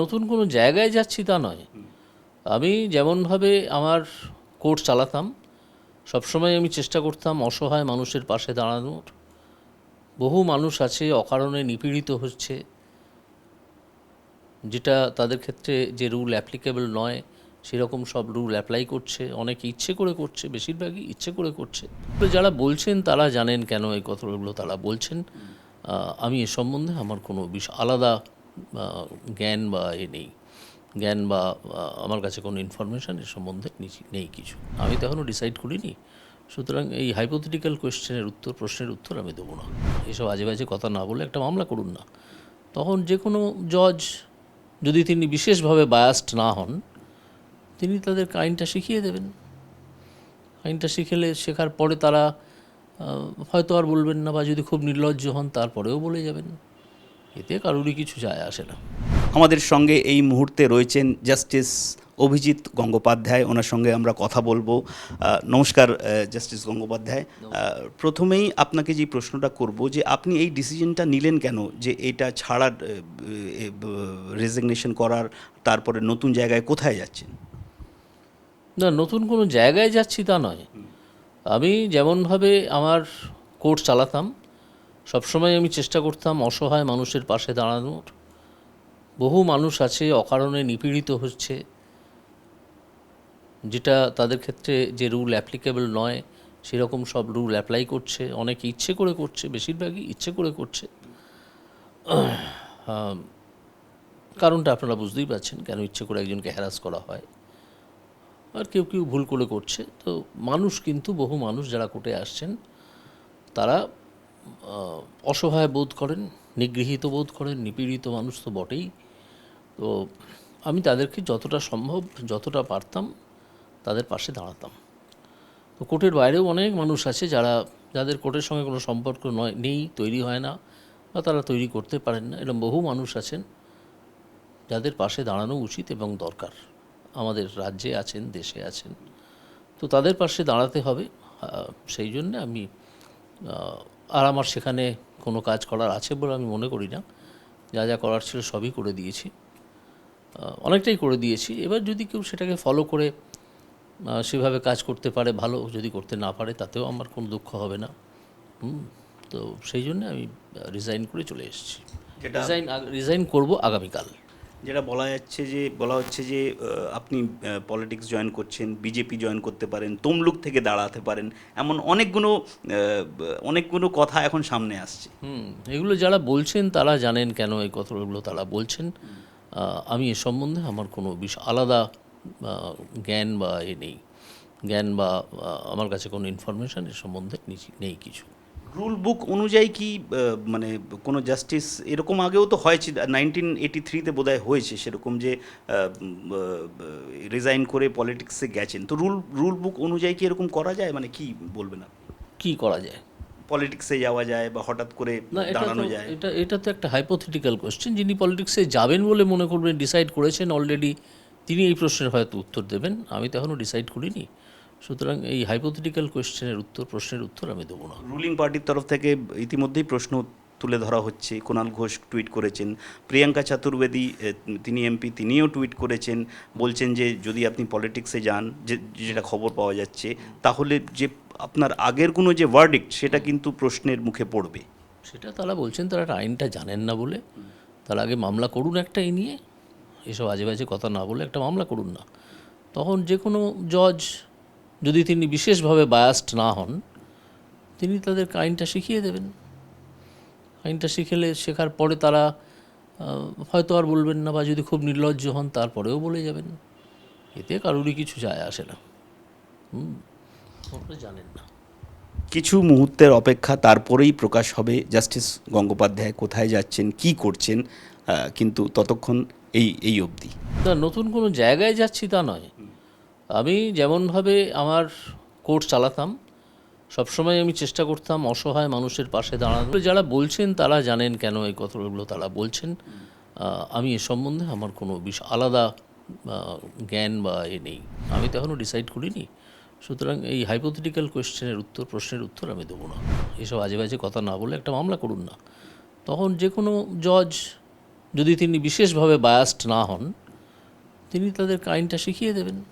নতুন কোনো জায়গায় যাচ্ছি তা নয়। আমি যেমনভাবে আমার কোর্স চালাতাম, সবসময় আমি চেষ্টা করতাম অসহায় মানুষের পাশে দাঁড়ানোর। বহু মানুষ আছে, অকারণে নিপীড়িত হচ্ছে, যেটা তাদের ক্ষেত্রে যে রুল অ্যাপ্লিকেবল নয়, সেরকম সব রুল অ্যাপ্লাই করছে, অনেকে ইচ্ছে করে করছে, বেশিরভাগই ইচ্ছে করে করছে। যারা বলছেন, তারা জানেন কেন এই কথাগুলো তারা বলছেন। আমি এ সম্বন্ধে আমার কোনো বিষয় আলাদা জ্ঞান বা এ নেই। জ্ঞান বা আমার কাছে কোনো ইনফরমেশান এ সম্বন্ধে নেই কিছু। আমি তো এখনও ডিসাইড করিনি। সুতরাং এই হাইপোথেটিক্যাল কোয়েশ্চেনের উত্তর, প্রশ্নের উত্তর আমি দেবো না। এসব আজে বাজে কথা না বলে একটা মামলা করুন না। তখন যে কোনো জজ যদি তিনি বিশেষভাবে বায়াস্ট না হন, তিনি তাদের আইনটা শিখিয়ে দেবেন। আইনটা শিখেলে শেখার পরে তারা হয়তো আর বলবেন না বা যদি খুব নির্লজ্জ হন, তারপরেও বলে যাবেন। এতে কারোরই কিছু যায় আসে না। আমাদের সঙ্গে এই মুহূর্তে রয়েছেন জাস্টিস অভিজিৎ গঙ্গোপাধ্যায়। ওনার সঙ্গে আমরা কথা বলব। নমস্কার জাস্টিস গঙ্গোপাধ্যায়। প্রথমেই আপনাকে যে প্রশ্নটা করব যে আপনি এই ডিসিশনটা নিলেন কেন যে এটা ছাড়ার রেজিগনেশন করার তারপরে নতুন জায়গায় কোথায় যাচ্ছেন? না নতুন কোনো জায়গায় যাচ্ছি তা নয়। আমি যেমনভাবে আমার কোর্ট চালাতাম সবসময় আমি চেষ্টা করতাম অসহায় মানুষের পাশে দাঁড়ানোর। বহু মানুষ আছে, অকারণে নিপীড়িত হচ্ছে, যেটা তাদের ক্ষেত্রে যে রুল অ্যাপ্লিকেবল নয়, সেরকম সব রুল অ্যাপ্লাই করছে। অনেকে ইচ্ছে করে করছে, বেশিরভাগই ইচ্ছে করে করছে। কারণটা আপনারা বুঝতেই পারছেন কেন ইচ্ছে করে একজনকে হ্যারাস করা হয়। আর কেউ কেউ ভুল করে করছে। তো মানুষ কিন্তু, বহু মানুষ যারা কোর্টে আসছেন, তারা অসহায় বোধ করেন, নিগৃহীত বোধ করেন, নিপীড়িত মানুষ তো বটেই। তো আমি তাদেরকে যতটা সম্ভব, যতটা পারতাম, তাদের পাশে দাঁড়াতাম। তো কোর্টের বাইরেও অনেক মানুষ আছে যারা, যাদের কোর্টের সঙ্গে কোনো সম্পর্ক নয়, নেই, তৈরি হয় না, বা তারা তৈরি করতে পারেন না। এরকম বহু মানুষ আছেন যাদের পাশে দাঁড়ানো উচিত এবং দরকার। আমাদের রাজ্যে আছেন, দেশে আছেন। তো তাদের পাশে দাঁড়াতে হবে সেই জন্য আমি আর আমার সেখানে কোনো কাজ করার আছে বলে আমি মনে করি না। যা যা করার ছিল সবই করে দিয়েছি। অনেকটাই করে দিয়েছি। এবার যদি কেউ সেটাকে ফলো করে সেভাবে কাজ করতে পারে ভালো যদি করতে না পারে তাতেও আমার কোনো দুঃখ হবে না। হুম, তো সেই জন্য আমি রিজাইন করে চলে এসেছি। রিজাইন রিজাইন করব আগামীকাল। যেটা বলা যাচ্ছে যে, বলা হচ্ছে যে আপনি পলিটিক্স জয়েন করছেন বিজেপি জয়েন করতে পারেন, তমলুক থেকে দাঁড়াতে পারেন, এমন অনেকগুলো অনেকগুলো কথা এখন সামনে আসছে। হুম, এগুলো যারা বলছেন তারা জানেন কেন এই কথাগুলো তারা বলছেন। আমি এ সম্বন্ধে আমার কোনো আলাদা জ্ঞান বা এ নেই। জ্ঞান বা আমার কাছে কোনো ইনফরমেশান এ সম্বন্ধে নেই কিছু। রুল বুক অনুযায়ী কি মানে কোনো জাস্টিস এরকম আগেও তো হয়েছে নাইনটিন এইটি থ্রিতে বোধহয় হয়েছে সেরকম যে রিজাইন করে পলিটিক্সে গেছেন। তো রুল রুল বুক অনুযায়ী কি এরকম করা যায়? মানে কি বলবেন আপনি? কি করা যায়? পলিটিক্সে যাওয়া যায় বা হঠাৎ করে দাঁড়ানো যায়? এটা এটা তো একটা হাইপোথেটিক্যাল কোশ্চেন যিনি পলিটিক্সে যাবেন বলে মনে করবেন ডিসাইড করেছেন অলরেডি তিনি এই প্রশ্নের হয়তো উত্তর দেবেন। আমি তো এখনও ডিসাইড করিনি। সুতরাং এই হাইপোথেটিক্যাল কোশ্চেনের উত্তর প্রশ্নের উত্তর আমি দেবো না। রুলিং পার্টির তরফ থেকে ইতিমধ্যেই প্রশ্ন তুলে ধরা হচ্ছে। কুণাল ঘোষ টুইট করেছেন। প্রিয়াঙ্কা চাতুর্বেদী তিনি এমপি তিনিও টুইট করেছেন। বলছেন যে যদি আপনি পলিটিক্সে যান যে যেটা খবর পাওয়া যাচ্ছে তাহলে যে আপনার আগের কোনো যে ভার্ডিক্ট সেটা কিন্তু প্রশ্নের মুখে পড়বে। সেটা তারা বলছেন তারা আইনটা জানেন না বলে। তারা আগে মামলা করুন একটা এই নিয়ে। এসব আজে বাজে কথা না বলে একটা মামলা করুন না। তখন যে কোনো জজ যদি তিনি বিশেষভাবে বায়াস্ট না হন তিনি তাদেরকে আইনটা শিখিয়ে দেবেন। আইনটা শিখেলে শেখার পরে তারা হয়তো আর বলবেন না বা যদি খুব নির্লজ্জ হন তারপরেও বলে যাবেন। এতে কারোরই কিছু যায় আসে না। হুম জানেন না। কিছু মুহূর্তের অপেক্ষা তারপরেই প্রকাশ হবে। জাস্টিস গঙ্গোপাধ্যায় কোথায় যাচ্ছেন কি করছেন কিন্তু ততক্ষণ এই এই অবধি। না নতুন কোনো জায়গায় যাচ্ছি তা নয়। আমি যেমনভাবে আমার কোর্স চালাতাম, সবসময় আমি চেষ্টা করতাম অসহায় মানুষের পাশে দাঁড়ানো যারা বলছেন তারা জানেন কেন এই কথাগুলো, তারা বলছেন আমি এ সম্বন্ধে আমার কোনো বিষয় আলাদা জ্ঞান বা এ নেই। আমি তো এখনও ডিসাইড করিনি। সুতরাং এই হাইপোথেটিক্যাল কোয়েশ্চেনের উত্তর, প্রশ্নের উত্তর আমি দেবো না। এসব আজে বাজে কথা না বলে একটা মামলা করুন না। তখন যে কোনো জজ যদি তিনি বিশেষভাবে বায়াস্ট না হন, তিনি তাদের আইনটা শিখিয়ে দেবেন।